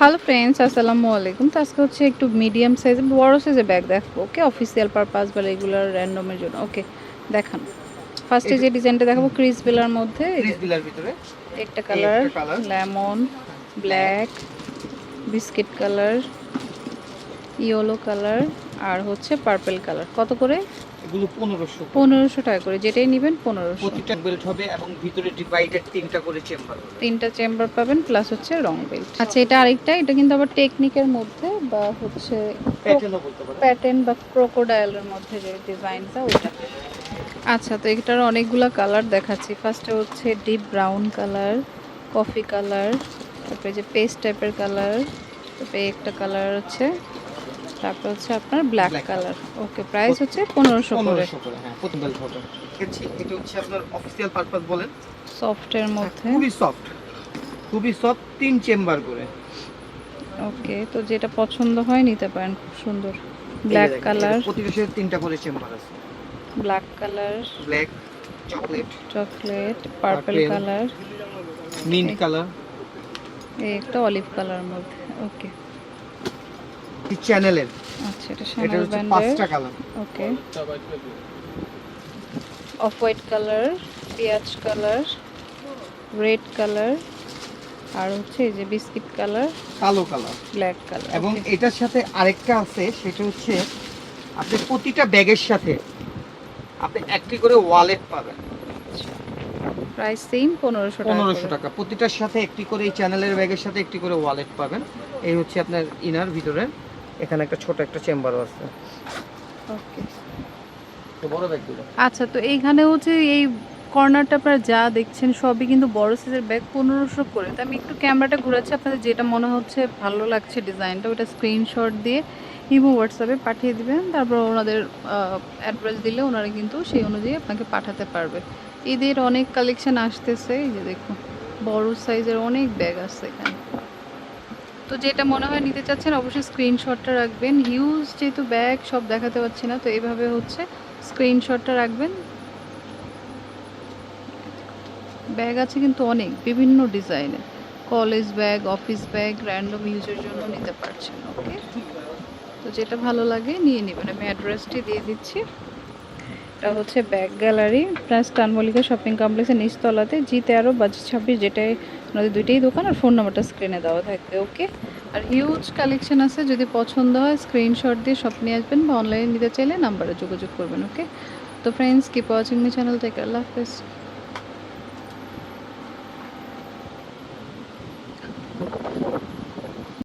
Hello friends আসসালামু আলাইকুম তো আজকে হচ্ছে একটু মিডিয়াম সাইজ বড়ো সাইজের ব্যাগ দেখব ওকে অফিসিয়াল পারপাস বা রেগুলার র্যান্ডমের জন্য ওকে দেখান। ফার্স্টে যে ডিজাইনটা দেখাবো ক্রিস বেলার মধ্যে। একটা colour lemon black biscuit colour yellow colour আর হচ্ছে পার্পল কালার কত করে? এগুলো পনেরোশো পনেরোশো টাকা করে। যেটাই নেবেন পনেরোশো। প্রতিটা বেল্ট হবে এবং ভিতরে ডিভাইডেড তিনটা করে চেম্বার তিনটা চেম্বার পাবেন প্লাস হচ্ছে রং বেল্ট আচ্ছা এটা আরেকটা এটা কিন্তু আবার টেকনিকের মধ্যে বা হচ্ছে প্যাটার্ন বা ক্রোকোডাইলের মধ্যে যে ডিজাইনটা ওটা। আচ্ছা তো এটার অনেকগুলো কালার দেখাচ্ছি। ফার্স্টে হচ্ছে deep brown colour coffee colour তারপরে যে পেস্ট টাইপের কালার তারপরে একটা কালার হচ্ছে তারপর হচ্ছে আপনার ব্ল্যাক কালার ওকে প্রাইস হচ্ছে পনেরোশো করে। হ্যাঁ এটা হচ্ছে আপনার অফিসিয়াল পারপাস বলেন। সফটের মধ্যে। খুবই সফট খুবই সফট তিন চেম্বার করে। ওকে তো যেটা পছন্দ হয় নিতে পারেন খুব সুন্দর। ব্ল্যাক কালার প্রতিটা তিনটা করে চেম্বার আছে। Black colour black chocolate chocolate purple colour mint colour এই একটা অলিভ কালার মধ্যে। ওকে চ্যানেলের আচ্ছা এটা হচ্ছে ব্র্যান্ডের পাঁচটা colour okay off white colour পেঁয়াজ কালার রেড কালার আর হচ্ছে এই যে বিস্কিট কালার কালো কালার ব্ল্যাক কালার এবং এটার সাথে আরেকটা আছে সেটা হচ্ছে আপনি প্রতিটা ব্যাগের সাথে আপনি একটি করে ওয়ালেট পাবেন। প্রাইস সেম পনেরোশো টাকা পনেরোশো টাকা। প্রতিটার সাথে একটি করে এই চ্যানেলের ব্যাগের সাথে একটি করে ওয়ালেট পাবেন। এই হচ্ছে আপনার ইনার ভিতরে এখানে একটা ছোট একটা চেম্বারও আছে। ওকে। তো বড় ব্যাগগুলো আচ্ছা তো এইখানে হচ্ছে এই কর্নারটা আপনারা যা দেখছেন সবই কিন্তু বড় সাইজের ব্যাগ পনেরোশো করে। তো আমি একটু ক্যামেরাটা ঘুরাচ্ছি আপনাদের যেটা মনে হচ্ছে ভালো লাগছে ডিজাইনটা ওটা স্ক্রিনশট দিয়ে ইমো হোয়াটসঅ্যাপে পাঠিয়ে দিবেন। তারপর ওনাদের অ্যাড্রেস দিলে ওনারা কিন্তু সেই অনুযায়ী আপনাকে পাঠাতে পারবে। ঈদের অনেক কালেকশন আসতেছে এই যে দেখুন বড় সাইজের অনেক ব্যাগ আসছে এখানে। তো যেটা মনে হয় নিতে চাচ্ছেন, অবশ্যই স্ক্রিনশটটা রাখবেন। হিউজ যেহেতু ব্যাগ সব দেখাতে পাচ্ছি না, তো এভাবে হচ্ছে স্ক্রিনশটটা রাখবেন। ব্যাগ আছে কিন্তু অনেক, বিভিন্ন ডিজাইনের। College bag office bag random ইউজের জন্য নিতে পারছেন ওকে তো যেটা ভালো লাগে, নিয়ে নেবেন। আমি অ্যাড্রেসটি দিয়ে দিচ্ছি। এটা হচ্ছে ব্যাক গ্যালারি। প্লাস টানমলিকা শপিং কমপ্লেক্সের নিচতলাতে জি তেরো বাজি ছাব্বিশ, যেটাই ওনাদের দুইটাই দোকান আর ফোন নাম্বারটা স্ক্রিনে দেওয়া থাকবে ওকে আর হিউজ কালেকশন আছে, যদি পছন্দ হয় স্ক্রিনশট দিয়ে শপ নিয়ে আসবেন বা অনলাইনে নিতে চাইলে নাম্বারে যোগাযোগ করবেন ওকে তো friends keep watching me channel থেকে আল্লাহ হাফেজ। Thank you.